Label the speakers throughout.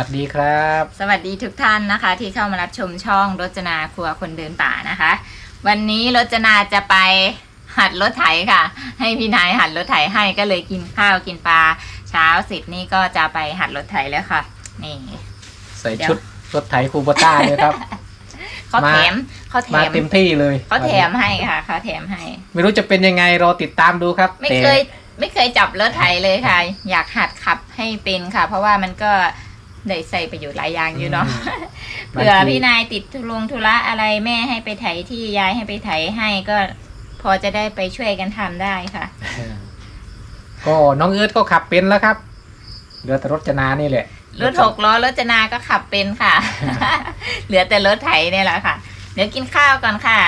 Speaker 1: วัสดีค่ะ
Speaker 2: สวัสดีครับ
Speaker 1: สวัสดีทุกท่านนะคะ ที่เข้ามารับชมช่องรจนาครัวคนเดินป่านะคะ วันนี้รจนาจะไปหัดรถไถค่ะ ให้พี่นายหัดรถไถให้ก็เลยกินข้าวกินปลาเช้าเสร็จนี่ก็จะไปหัดรถไถแล้วค่ะ นี่
Speaker 2: ใส่
Speaker 1: เดี๋ยว
Speaker 2: ชุดรถไถคูโบต้าเลยครับ
Speaker 1: เขา
Speaker 2: มา
Speaker 1: แถมเขาแถ
Speaker 2: มามเต็มที่เลย
Speaker 1: เขาแถมให้ค่ะเขาแถมให้
Speaker 2: ไม่รู้จะเป็นยังไงรอติดตามดูครับ
Speaker 1: ไม่
Speaker 2: แต่
Speaker 1: เคยไม่เคยจับรถไถเลยค่ะ อยากหัดขับให้เป็นค่ะ เพราะว่ามันก็ ได้ใส่ประโยชน์หลายอย่างอยู่เนาะเผื่อพี่นายติดธุรงธุระอะไรแม่ให้ไปไถที่ยายให้ไปไถให้ก็พอจะได้ไปช่วยกันทำได้ค่ะ
Speaker 2: ก็น้องเอิร์ธก็ขับเป็นแล้วครับเหลือแต่รถจนานี่แหละ
Speaker 1: รถหกล้อรถจนาก็ขับเป็นค่ะ เหลือแต่รถไถเนี่ยแหละค่ะ เดี๋ยวกินข้าวก่อนค่ะ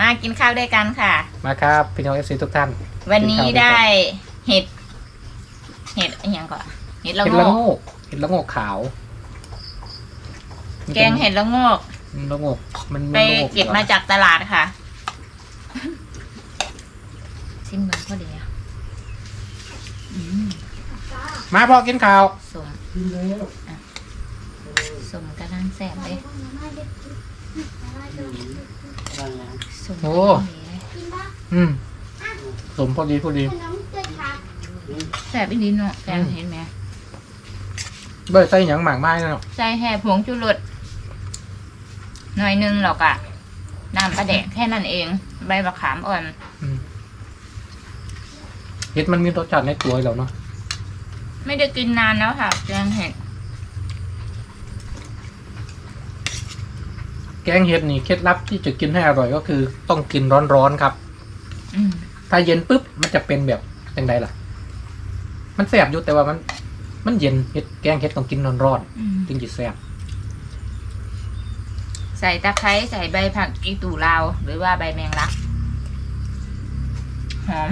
Speaker 1: มากินข้าวด้วยกันค่ะ
Speaker 2: มาครับพี่น้องเอฟซีทุกท่าน
Speaker 1: วันนี้
Speaker 2: กินข้าวด้วยกัน
Speaker 1: ได้เห็ด เห็ดอะไรอย่างก่อนเห็ดละ
Speaker 2: เห็ด
Speaker 1: โง
Speaker 2: ละ
Speaker 1: ก
Speaker 2: โงกเห็ดละโงกขาว
Speaker 1: แกงเห็ดละโงก
Speaker 2: ละโงกมัน
Speaker 1: ไป
Speaker 2: มันละโง
Speaker 1: เก็บมาจากตลาดค่ะสิ้นเมืองพอดีอะอืม
Speaker 2: มาพอกินข้าว
Speaker 1: สมอะสมกระด้างแสบเลยสมกระด้างดีเลย
Speaker 2: อืมสมพอดีพอดี
Speaker 1: แสบอีดีเนาะแกงเห็นไหม
Speaker 2: เบิร์ใส่หยังหมากไม้เนาะ
Speaker 1: ใส่แห่ผงจุรดหน่อยหนึงหรอกอะน้ำปลาแดกแค่นั้นเอง ใบมะขามอ่อน
Speaker 2: อืมเห็ดมันมีรสชาติในตัวเราเนาะ
Speaker 1: ไม่ได้กินนานแล้วค่ะแกงเห็ด
Speaker 2: แกงเห็ดนี่เคล็ดลับที่จะกินให้อร่อยก็คือ ต้องกินร้อนๆครับ
Speaker 1: อืม
Speaker 2: ถ้าเย็นปุ๊บมันจะเป็นแบบยังไงล่ะ มันแสบอยู่แต่ว่ามัน มันเย็นเห็ดแกงเห็ดต้องกินร้อน
Speaker 1: อืม
Speaker 2: ๆถึงจะแสบ
Speaker 1: ใส่ตะไคร้ใส่ใบผักอีตู่ลาว หรือว่าใบแมงลัก หอม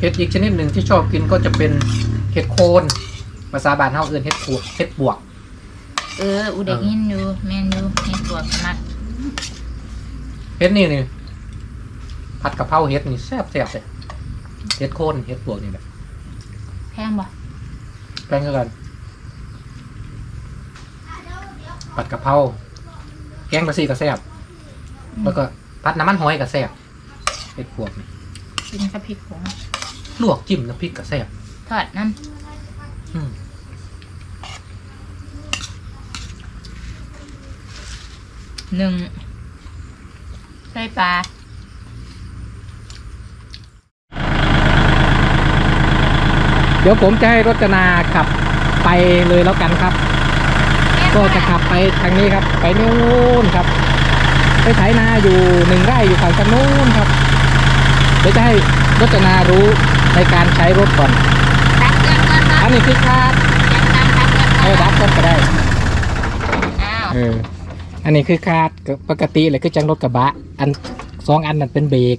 Speaker 2: เห็ดอีกชนิดหนึ่งที่ชอบกินก็จะเป็นเห็ดโคนภาษาบาลเฮาเอื่นเห็ดปวกเห็ดบวก
Speaker 1: เออ อุเด็กยินอยู่แมนอยู่เห็ดตัวมัก
Speaker 2: เห็ดนี่นี่ผัดกะเพราเห็ดนี่แซ่บแซ่บเลย เห็ดโคนเห็ดบวกนี่แหละ
Speaker 1: แพงบ่
Speaker 2: แกงกันผัดกะเพราแกงบะซี่ก็แซ่บแล้วก็ผัดน้ำมันหอยก็แซ่บเห็ดบวกนี่
Speaker 1: กินกับพริกผง
Speaker 2: ลวกจิ้มน้ำพริกก็แซ่บ
Speaker 1: ทอดน้
Speaker 2: อืมำ
Speaker 1: หนึ่งใส่ปลา
Speaker 2: ดี๋ยวผมจะให้รจนาขับไปเลยแล้วกันครับ ก็จะขับไปทางนี้ครับ ไปนู่นครับ ไปไถนาอยู่หนึ่งไร่อยู่ฝั่งทางนู้นครับเดี๋ยวจะให้รจนารู้ในการใช้รถก่อน
Speaker 1: ตักเกลือก่อน
Speaker 2: อันนี้คือคาด
Speaker 1: ยังตามตักเกลือ
Speaker 2: เออดับก่อนก็ได้
Speaker 1: อ้าว
Speaker 2: เอออันนี้คือคาดก็ปกติเลยคือจังรถกระบะ อันสองอันนั้นเป็นเบรก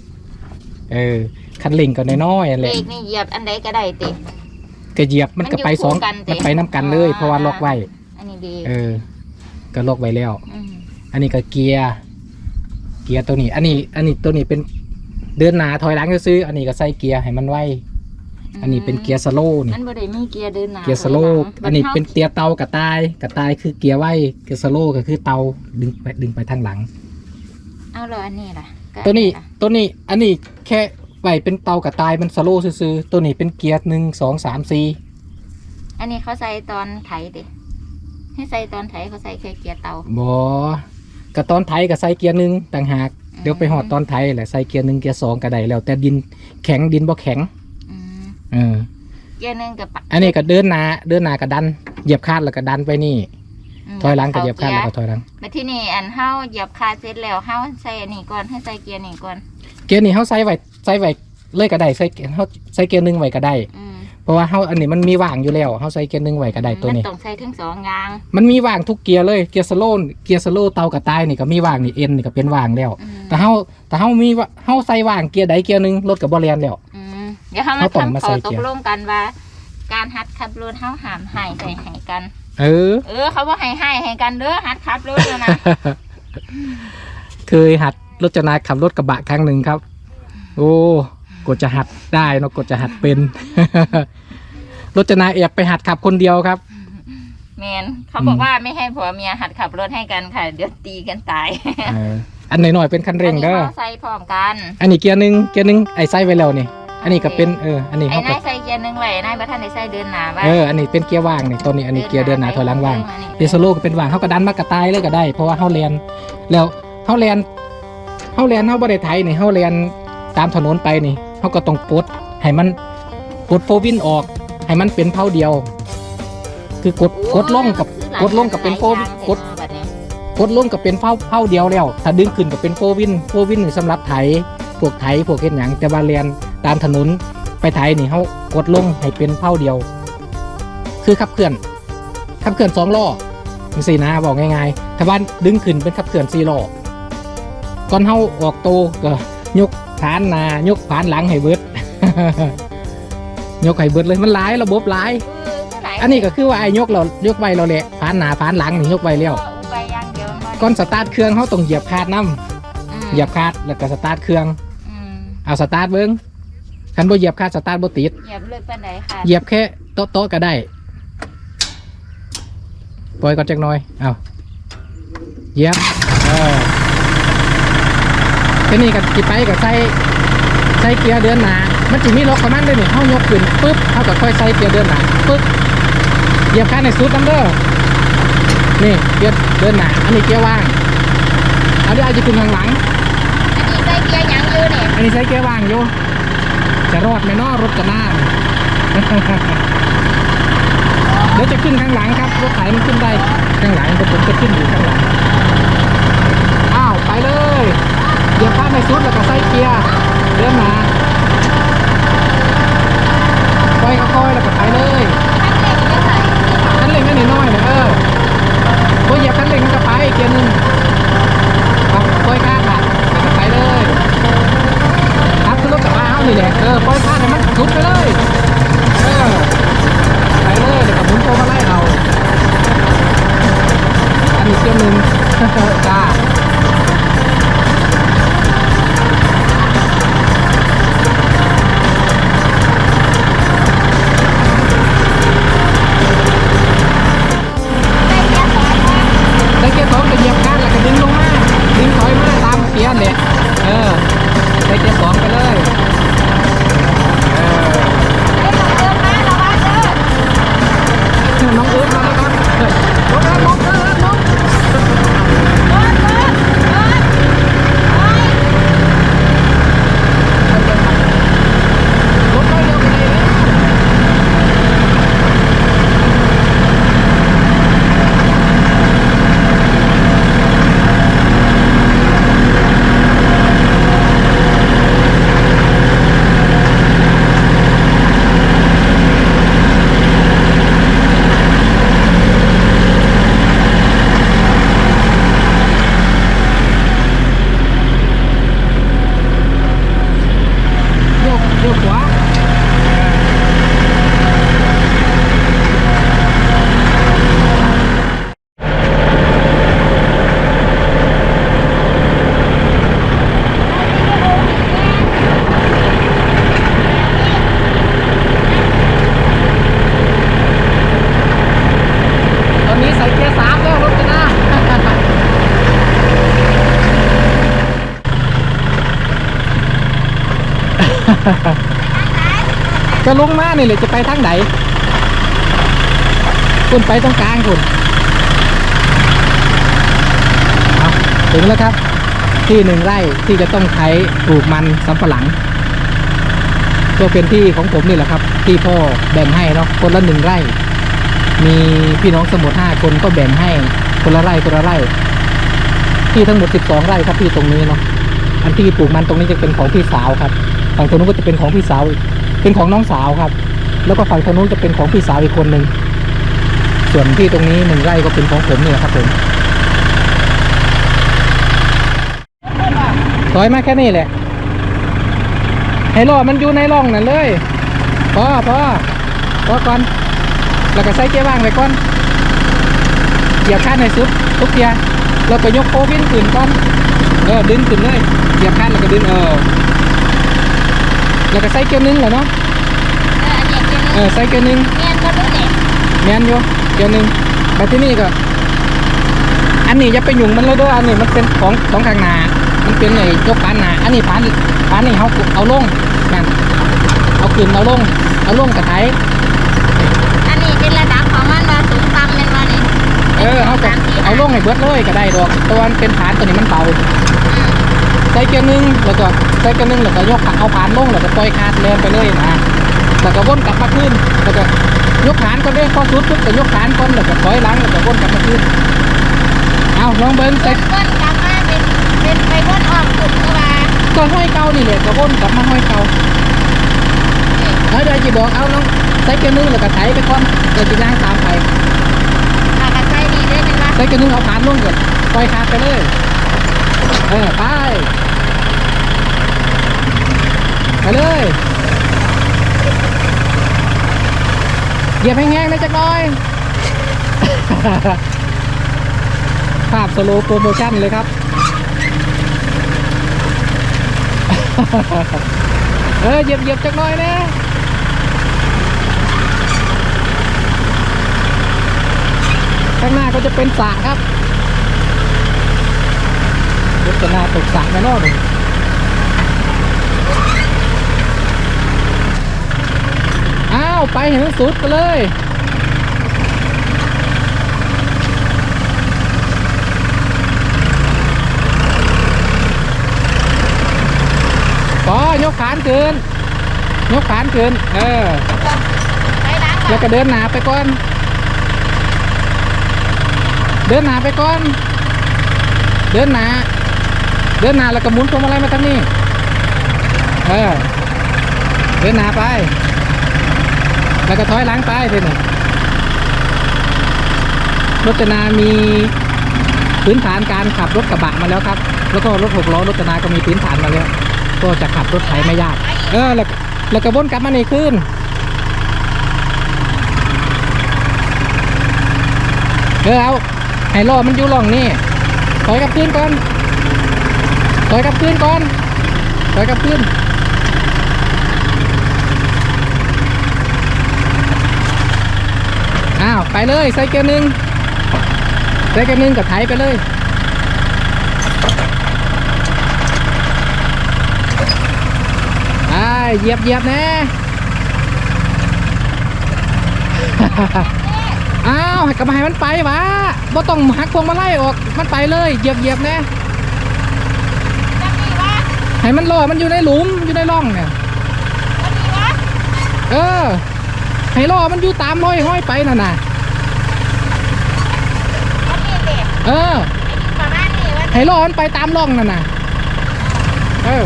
Speaker 2: เออคันเร่งก็น้อยๆอันแห
Speaker 1: เบร
Speaker 2: ละ
Speaker 1: กนี่เหยียบอันใดก็ได้ติ
Speaker 2: ก็เหยียบมันก็ไปสอง
Speaker 1: มันอยู่คู่กันสิ
Speaker 2: มันไปน้ำกันเลย เพราะว่าล็อกไว้
Speaker 1: อันนี้ดี
Speaker 2: เออ ก็ล็อกไว้แล้ว
Speaker 1: ม
Speaker 2: อันนี้ก็เกียร์เกียร์ตัวนี้ อันนี้ อันนี้ตัวนี้เป็นเดินหนาถอยหลังซื้อๆอันนี้ก็ใส่เกียร์ให้มันไวอันนี้เป็นเกียร์สโลว์นี่
Speaker 1: มันบ่ได้มีเกียร์เดินหน้า
Speaker 2: เกียร์สโลว์
Speaker 1: ถยหลัง
Speaker 2: อันนี้เป็น
Speaker 1: มั
Speaker 2: เกียร์เตากระต่ายกระต่ายคือเกียร์ไวเกียร์สโลว์ก็คือเตาดึงไปดึงไปทางหลัง
Speaker 1: เอาเลยอันนี้ล่ะก็
Speaker 2: ตัวนี้
Speaker 1: ล่ะ
Speaker 2: ตัวนี้อันนี้แค่ ไว้เป็นเตากระต่ายมันสโลว์ซื้อๆตัวนี้เป็นเกียร์หนึ่งสองสามสี่
Speaker 1: อันนี้เขาใส่ตอนไถติให้ใส่ตอนไถเขาใส่แค่เกียร์เตา
Speaker 2: บอกระตอนไทยก็ใส่เกียร์หนึ่งต่างหากเดี๋ยวไปหอดตอนไทยแหละใส่เกียร์หนึ่งเกียร์สองก็ได้แล้ว แต่ดินแข็งดินบ่แข็ง
Speaker 1: อืม
Speaker 2: เออ
Speaker 1: เกียร์หนึงกับปะ
Speaker 2: อันนี้ก็เดินหนาเดินหนาก็ดันเหยียบคาดแล้วก็ดันไปนี่
Speaker 1: ม
Speaker 2: ถอยหลังก็เหยียบคาดแล้วก็ถอยหลัง
Speaker 1: มาที่นี่อันเฮาเหยียบคาเสร็จแล้วเฮาใส่อันนี้ก่อนให้ใส่เกียร์นี่ก่อน
Speaker 2: เกียร์นี่เขาใส่ไว้ ใส่ไว้เลยก็ได้ใส่เขาใส่เกียร์หนึ่งไว้ก็ได้
Speaker 1: อืม
Speaker 2: เพราะว่าเขาอันนี้มันมีว่างอยู่แล้วเขาใส่เกียร์หนึ่งไว้ก็ได้ตัวนี้
Speaker 1: มันต้องใส่ทั้งสองอย่าง
Speaker 2: มันมีว่างทุกเกียร์เลยเกียร์สโลว์เกียร์สโลว์เตากระต่ายนี่ก็มีว่างนี่เอ็นนี่ก็เป็นว่างแล้ว
Speaker 1: อืม
Speaker 2: แต่เขาแต่เขามีว่าเขาใส่ว่างเกียร์ใดเกียร์หนึ่งรถกับบอลเลนแล้ว
Speaker 1: อืมเดี๋ยวเฮามา
Speaker 2: เขาต้องมา
Speaker 1: ทำข
Speaker 2: ใส่
Speaker 1: อ
Speaker 2: เกี
Speaker 1: ต
Speaker 2: ยร์
Speaker 1: กลงกันว่า การหัดขับรถเฮาหามให้ใส่ให้กัน
Speaker 2: เออ
Speaker 1: เออ เขาว่าให้ให้ให้กันเด้อหัดขับรถแล้วนะ
Speaker 2: เคยหัดรถจนาขับรถกระบะครั้งหนึ่งครับ โอ้โกกดจะหัดได้เนาะกดจะหัดเป็น รจนาแอบไปหัดขับคนเดียวครับ
Speaker 1: แมนเขาบอกว่าไม่ให้ผัวเมียหัดขับรถให้กันค่ะ เดี๋ยวตีกันตาย
Speaker 2: เอออันหน่อยๆเป็นคันเร่งเด้อ
Speaker 1: อันนี้เขาใส่พร้อมกัน
Speaker 2: อันนี้เกียร์หนึ่งเกียร์หนึ่งไอ้ไส้ไว้แล้วนี่ อันนี้ก็เป็นเอออันนี้
Speaker 1: ไอ้
Speaker 2: เขาก็
Speaker 1: นายใส่เกียร์หนึ่งไว้นายบัท่านได้ใส่เดินหน้าไว้
Speaker 2: เอออันนี้เป็นเกียร์ว่างนี่ตัวนี้อันนี้เกียร์เดินหน้าถอยหลังว่างเดซโลก็เป็นว่างเขาก็ดันมากระตายเลยก็ได้ เพราะว่าเฮาเรียนแล้วเฮาเรียนเฮาเรียนเฮาบ่ได้ไทยนี่เฮาเรียน ตามถนนไปนี่เฮาก็ต้องปลดให้มันปลดโฟวินออกให้มันเป็นเท่าเดียว คือกดกดลงกับกดลงกับเป็นโฟวินกด
Speaker 1: แบบนี้
Speaker 2: กดลงกับเป็นเท่าเท่าเดียวแล้ว ถ้าดึงขึ้นกับเป็นโฟวินโฟวินนี่สำหรับไถพวกไถพวกเฮ็ดหยังแต่ว่าเรียนตามถนนไปไถนี่เฮากดลงให้เป็นเท่าเดียว คือขับเคลื่อนขับเคลื่อนสองล้อจังสี่นะบอกง่ายๆถ้าว่าดึงขึ้นเป็นขับเคลื่อนสี่ล้อก่อนเฮาออกโตก็ยก ผานหนายกผานหลังให้เบิด ยกให้เบิดเลยมันหลายระบบหลาย
Speaker 1: เออคือไห
Speaker 2: อันนี้ก็คือว่าไอ้ยกเรายกไว้เราแหละผานหนาผานหลังนี่ยกไว้แล้ว
Speaker 1: อุไปอย่างเดียวมัน
Speaker 2: ก่อนสตาร์ทเครื่องเขาต้องเหยียบคาดน้
Speaker 1: อืมำ
Speaker 2: เหยียบคาดแล้วก็สตาร์ทเครื่อง
Speaker 1: อืม
Speaker 2: เอาสตาร์ทเบิ้งคันบ่เหยียบคาดสตาร์ทบ่ติด
Speaker 1: เหยียบเลือกปานใดค่ะ
Speaker 2: เหยียบแค่โต๊ะโต๊ะก็ได้ปล่อยก่อนจักหน่อยเอาเหยียบเออ ทีนี้ก็สิไปก็ใส่ใส่เกียร์เดินหน้ามันจะมีล็อกของมันด้วยนี่เฮายกขึ้นปึ๊บเฮาก็ค่อยใส่เกียร์เดินหน้าปึ๊บเหยียบคาดในสุดน้ำเด้อนี่เกียร์เดินหน้าอันนี้เกียร์ว่างเอาเดี๋ยวอาจจะขึ้นข้างหลัง
Speaker 1: อันนี้ใส่เกียร์หยังอยู่เนี่ย
Speaker 2: อันนี้ใช้เกียร์ว่างอยู่จะรอดไหมเนาะรถจะหน้าเดี๋ยวจะขึ้นข้างหลังครับรถไถมันขึ้นได้ข้างหลังเดี๋ยวผมจะขึ้นอยู่ข้างหลังอ้าวไปเลย เหยียบข้ามในซุดแล้วก็ใส่เกียร์เดินมาค่อยๆค่อยๆแล้วก็ไปเลย
Speaker 1: ทั้งเล็กและใส่
Speaker 2: คันเร่งก็น้อยๆนะเออพอเหยียบคันเร่งมันก็ไปเกียร์หนึ่งค่อยข้ามอะแล้วก็ไปเลยครับคือรถกระบะเอานี่แหละเออปล่อยผ่านให้มันสุดไปเลยเออไปเลยเดี๋ยวกับหมุนโตมาไล่เอาอันนี้เกียร์หนึ่งจ้า จะลงมานี่เลยจะไปทางไหนคุณไปตรงกลางคุณถึงแล้วครับ ที่หนึ่งไร่ที่จะต้องใช้ปลูกมันสำปะหลังก็เป็นที่ของผมนี่แหละครับ ที่พ่อแบ่งให้เนาะคนละหนึ่งไร่ มีพี่น้องสมุทรห้าคนก็แบ่งให้คนละไร่คนละไร่ ที่ทั้งหมด12ไร่ครับที่ตรงนี้เนาะอันที่ปลูกมันตรงนี้จะเป็นของพี่สาวครับฝั่งตรงนู้นก็จะเป็นของพี่สาวอีก เป็นของน้องสาวครับ แล้วก็ฝั่งทางนู้นจะเป็นของพี่สาวอีกคนหนึ่งส่วนที่ตรงนี้หนึ่งไร่ก็เป็นของผมเนี่ยครับผมถอยมาแค่นี้แหละให้ล้อมันอยู่ในร่องนั่นเลยพอพอพอก่อนแล้วก็ใส่เกียร์ว่างไปก่อนเหยียบคันในสุดทุกเกียร์แล้วก็ยกโควินขึ้นก่อนเออดึงขึ้นเลยเหยียบคันแล้วก็ดึงเออ แล้วก็ใส่เกียร์หนึงเหรอเนาะ
Speaker 1: เอออันเนี้ยเกียร์ห
Speaker 2: เอ
Speaker 1: นึง
Speaker 2: อใส่เกียร์หนึง
Speaker 1: แม่นก็รู้เด็ก
Speaker 2: แมนอยู่เกียร์หนึงไปที่นี่ก็ อันนี้จะไปหยุ่งมันเลยเด้ออันนี้มันเป็นของของข้างหน้ามันเป็นไอ้ยกปานหน้าอันนี้ปานปานนี่เขาเอาลงแม่นเอาขึ้นเอาลงเอาลงกระไถ
Speaker 1: อันนี้เป็นระดับของมันว่าสูงต่ำเป็นว่านี่
Speaker 2: เออเอาก็เอาลงให้เบิดเลยก็ได้ดอกแตัวามันเป็นฐานตัวนี้มันเบา
Speaker 1: อืม
Speaker 2: ใส่เกียร์หนึงแล้วก็ใส่เกียร์หนึงแล้วก็ยกขาเอาผ่านลงแล้วก็ปล่อยคาดแลนไปเลยนะแล้วก็วนกลับมาขึ้นแล้วก็ยกฐานก็ได้พอสุดปุ๊บก็ยกฐานก่อนแล้วก็ถอยหลังแล้วก็วนกลับมาขึ้นเอาลองเบิ้งใส่
Speaker 1: วนกลับมาเป็นเป็นไปวนออกสุดคือว่า
Speaker 2: ก็ห้อยเก่านี่แหละก็วนกลับมาห้อยเก่าแล้วเดี๋ยวจะบอกเอาลองใส่เกียร์หนึงแล้วก็ไถไปก่อนแล้วจะย่างตามไป
Speaker 1: ถ้ากระใส่นี่ได้เป็นว่า
Speaker 2: ใส่เกียร์หนึงเอาผ่านลงก่อนปล่อยคาดไปเลย เออไปไปเลยเหยียบแห้งๆนะจักหน่อย ภาพสโลว์โปรโมชั่นเลยครับ เออเหยียบเหยียบจักหน่อยนะข้างหน้าก็จะเป็นสระครับ รถจะนาตกสระแน่นอนเลยอ้าว ไปให้ถึงสุดไปเลยพอยกขานขึ้นยกขานขึ้นเออ
Speaker 1: ไปล้างก่อ
Speaker 2: แล้
Speaker 1: น
Speaker 2: วก็เดินหนาไปก่อน เดินหนาไปก่อน เดินหนา เดินหนาแล้วก็หมุนพวงมาลัยมาทางนี้เออเดินหนาไป แล้วก็ถอยหลังไปทีนี้รถจนามีพื้นฐานการขับรถกระบะมาแล้วครับ แล้วก็รถหกล้อรถจนาก็มีพื้นฐานมาแล้ว ก็จะขับรถไถไม่ยาก เออ แล้วแล้วก็วนกลับมาในี่ขึ้นเออเอาให้ล้อมันอยู่หล่องนี่ถอยกลับขึ้นก่อน ถอยกลับขึ้นก่อนถอยกลับขึ้นอ้าวไปเลยใส่เกียร์หนึ่งใส่เกียร์หนึ่งกับไถไปเลยไอ้เหยียบเหยียบแน่อ้าวให้กระบายมันไปวะบ่ต้องหักพวงมาไล่ออกมันไปเลยเหยียบเหยียบแน่
Speaker 1: จังนี่วะ
Speaker 2: ให้มันรอมันอยู่ในหลุมอยู่ในร่องเนี่ย
Speaker 1: จังนี่วะ
Speaker 2: เออให้รอมันอยู่ตามห้อยห้อยไปน่ะน่ะ
Speaker 1: จังนี่เด็ก
Speaker 2: เออ
Speaker 1: ประมาณนี้วะ
Speaker 2: ให้รอมันไปตามร่องน่ะน่ะเออ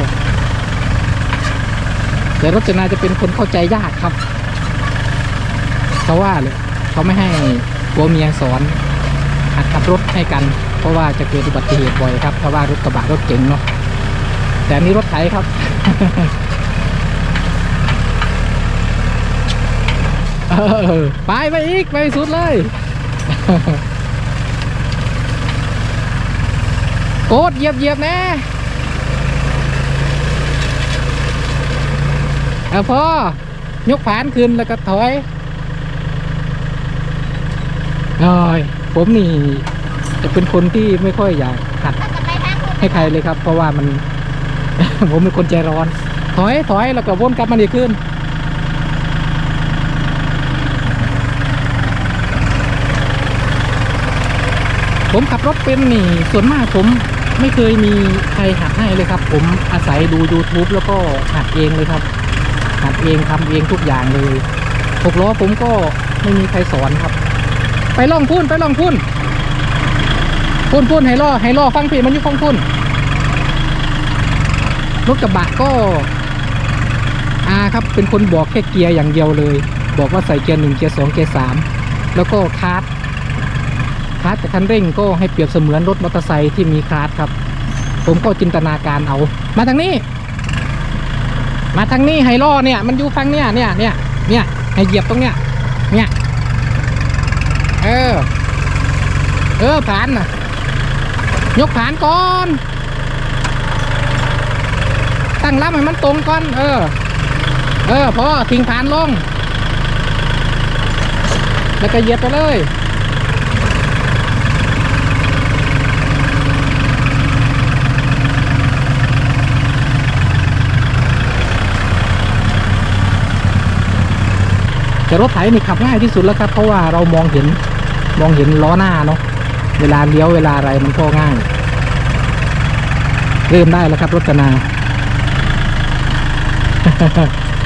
Speaker 2: แต่รถจนาจะเป็นคนเข้าใจยากครับเขาว่าเลยเขาไม่ให้ผัวเมียสอนหัดขับรถให้กัน เพราะว่าจะเกิดอุบัติเหตุบ่อยครับเพราะว่ารถกระบะรถเก๋งเนาะ แต่นี้รถไถครับเออไปไปอีก ไปสุดเลย โกดเหยียบเหยียบแน่เอาพอยกผานขึ้นแล้วก็ถอยโอ้ยผมนี่จะเป็นคนที่ไม่ค่อยอยากหัดให้ใครเลยครับ เพราะว่ามัน ผมเป็นคนใจร้อน ถอยถอยแล้วก็วนกลับมาดีขึ้นผมขับรถเป็นนี่ส่วนมากผมไม่เคยมีใครหัดให้เลยครับ ผมอาศัยดู YouTube แล้วก็หัดเองเลยครับ หัดเองทำเองทุกอย่างเลยหกล้อผมก็ไม่มีใครสอนครับ ไปล่องพุ่นไปล่องพุ่นพุ่นพุ่นให้ล่อให้ล่อฟังเพลงมันอยู่ฟังพุ่น รถกระบะก็อาครับเป็นคนบอกแค่เกียร์อย่างเดียวเลย บอกว่าใส่เกียร์หนึ่งเกียร์สองเกียร์สามแล้วก็คาร์ดคาร์ดกับคันเร่งก็ให้เปรียบเสมือนรถมอเตอร์ไซค์ที่มีคาร์ดครับ ผมก็จินตนาการเอา มาทางนี้ มาทางนี้ไฮล่อเนี่ย มันอยู่ฟังเนี่ยเนี่ยเนี่ยเนี่ยให้เหยียบตรงเนี้ยเนี่ยเออ เออผ่านนะยกผ่านก่อน ตั้งรับให้มันตรงก่อน เออ เออพอทิ้งผ่านลง แล้วก็เหยียบไปเลยแต่รถไถนี่ขับง่ายที่สุดแล้วครับ เพราะว่าเรามองเห็นมองเห็นล้อหน้าเนาะเวลาเลี้ยวเวลาอะไรมันก็ง่าย เริ่มได้แล้วครับรถนา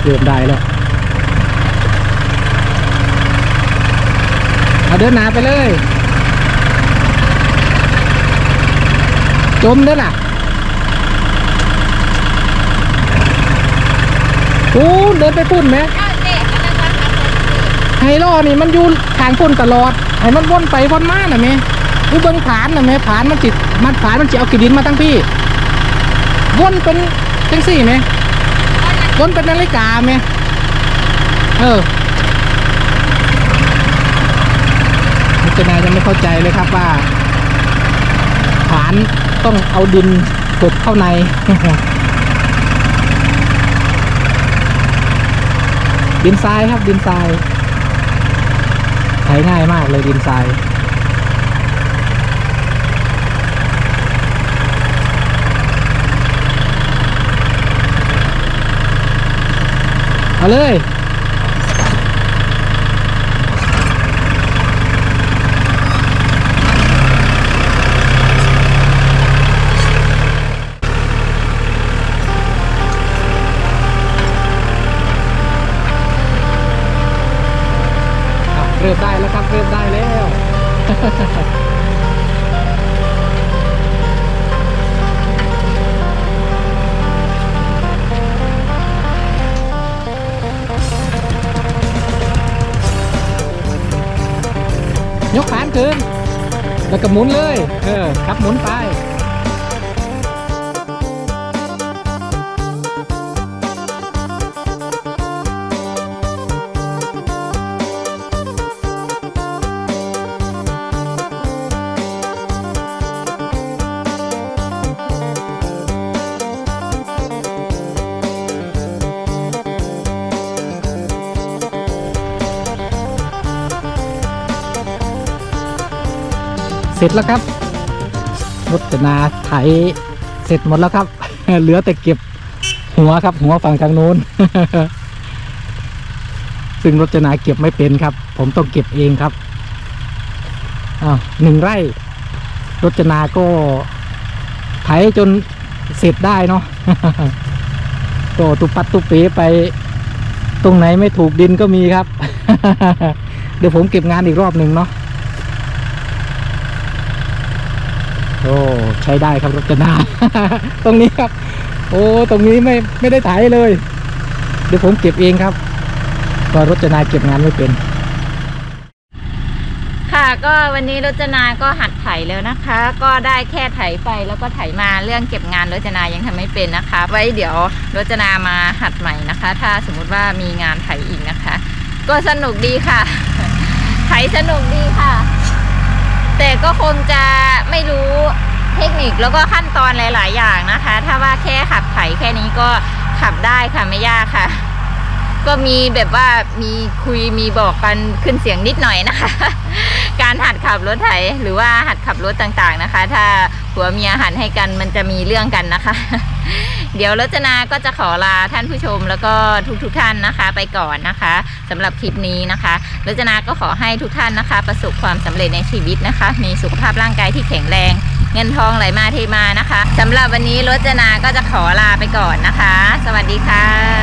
Speaker 2: เริ่มได้แล้วเอาเดินหนาไปเลย จมเด้อล่ะปูนเดินไปปุ่นไหม
Speaker 1: เอาเด็กกำลังมาขับรถสิ
Speaker 2: ไฮโลนี่มันอยู่ทางพุ่นตลอดให้มันวนไปวนมาหน่ะแม่ดูเบิ่งผานหน่ะแม่ผานมันจิมันผานมันจิเอากีดินมาตั้งพี่ วนเป็นจังสี่ไหม วนเป็นนาฬิกาไหมเออมิจนายังไม่เข้าใจเลยครับว่าผานต้องเอาดินกดเข้าในดินทรายครับดินทรายใช้ง่ายมากเลยดินทราย เอาเลย หมุนเลย เออ ครับหมุนไป เสร็จแล้วครับรถนาไถเสร็จหมดแล้วครับ เหลือแต่เก็บหัวครับ หัวฝั่งทางโน้น ซึ่งรถนาเก็บไม่เป็นครับ ผมต้องเก็บเองครับอ้าวหนึ่งไร่รถนาก็ไถจนเสร็จได้เนาะก็ตุปัดตุเป๋ไป ตรงไหนไม่ถูกดินก็มีครับ เดี๋ยวผมเก็บงานอีกรอบหนึ่งเนาะ โอ้ใช้ได้ครับรถจนาตรงนี้ครับ โอ้ตรงนี้ไม่ไม่ได้ไถเลย เดี๋ยวผมเก็บเองครับเพอรจนาเก็บงานไม่เป็น
Speaker 1: ค่ะก็วันนี้รจนาก็หัดไถแล้วนะคะ ก็ได้แค่ไถไปแล้วก็ไถมาเรื่องเก็บงานรจนายังทำไม่เป็นนะคะ ไว้เดี๋ยวรจนามาหัดใหม่นะคะ ถ้าสมมุติว่ามีงานไถอีกนะคะ ก็สนุกดีค่ะ ไถสนุกดีค่ะ แต่ก็คงจะ ไม่รู้เทคนิคแล้วก็ขั้นตอนหลาย ๆ อย่างนะคะ ถ้าว่าแค่ขับไถแค่นี้ก็ขับได้ค่ะไม่ยากค่ะ ก็มีแบบว่ามีคุยมีบอกกันขึ้นเสียงนิดหน่อยนะคะ การหัดขับรถไถหรือว่าหัดขับรถต่างๆนะคะ ถ้าผัวเมียหันให้กันมันจะมีเรื่องกันนะคะ เดี๋ยวรจนาก็จะขอลาท่านผู้ชมแล้วก็ทุกๆท่านนะคะ ไปก่อนนะคะสำหรับคลิปนี้นะคะรจนาก็ขอให้ทุกท่านนะคะ ประสบความสำเร็จในชีวิตนะคะ มีสุขภาพร่างกายที่แข็งแรงเงินทองไหลมาเทมานะคะสำหรับวันนี้รจนาก็จะขอลาไปก่อนนะคะ สวัสดีค่ะ